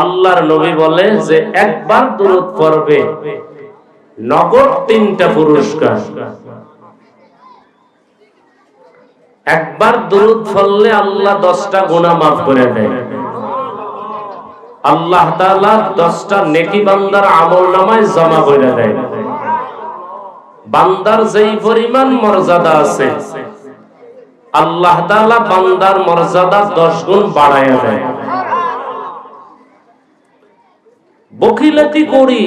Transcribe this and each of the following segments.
আল্লাহর নবী বলে যে একবার দূরত পড়বে, নগদ তিনটা পুরস্কার। একবার দূরত ফললে আল্লাহ দশটা গুণা মাফ করে দেয়। আল্লাহ দশটা নেকি বান্দার আমল নামায় জমা করে দেয়। বান্দার যেই পরিমাণ মর্যাদা আছে, আল্লাহ বান্দার মর্যাদা দশ গুণ বাড়ায় দেয়। বকিলাতি করি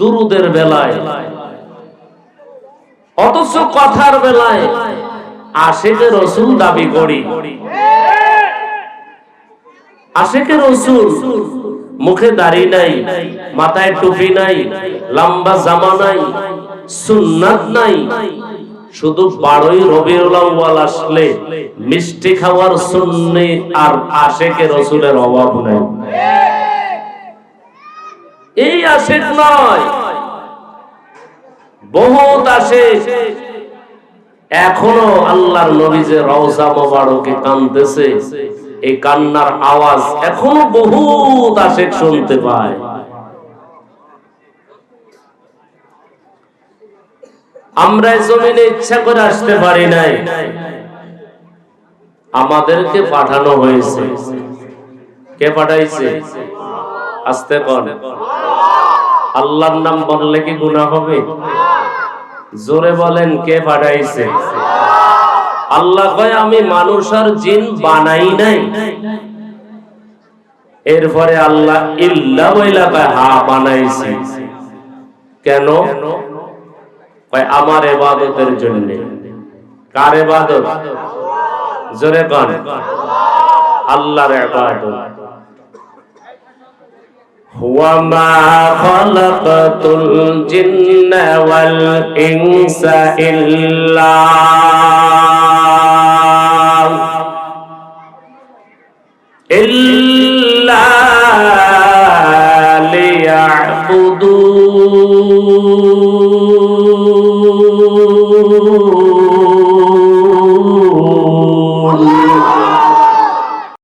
দুরুদের বেলায়। অথচ কথার বেলায় আশেকে রসুল দাবি করি। আশেকে রসুল মুখে দাড়ি নাই, মাথায় টুপি নাই, লম্বা জামা নাই, সুন্নাত নাই। শুধু বারোই আউয়াল আসলে মিষ্টি খাওয়ার সুন্নি আর আশেকে রসুলের অভাব নাই। এই আশেক নয়। বহুত আশেক। এখনও আল্লাহর নবী যে রওজা মোবারকে কানতেছে, এই কান্নার আওয়াজ এখনও বহুত আশেক শুনতে পায়। আমরা জমিনে ইচ্ছা করে আসতে পারি নাই। আমাদেরকে পাঠানো হয়েছে। কে পাঠাইছে? আসতে কন আল্লাহর নাম বললে কি গুনাহ হবে? জোরে বলেন, কে পাঠাইছে আল্লাহ কয়, আমি মানুষ আর জিন বানাই নাই। এরপরে আল্লাহ, ইল্লা বইলা কয় হা বানাইছি। কেন? কয়, আমার এবাদতের জন্য। কার এবাদত? জোরে কন। আল্লাহর এবাদত। وما خلقت الجن والإنس إلا إلا ليعبدون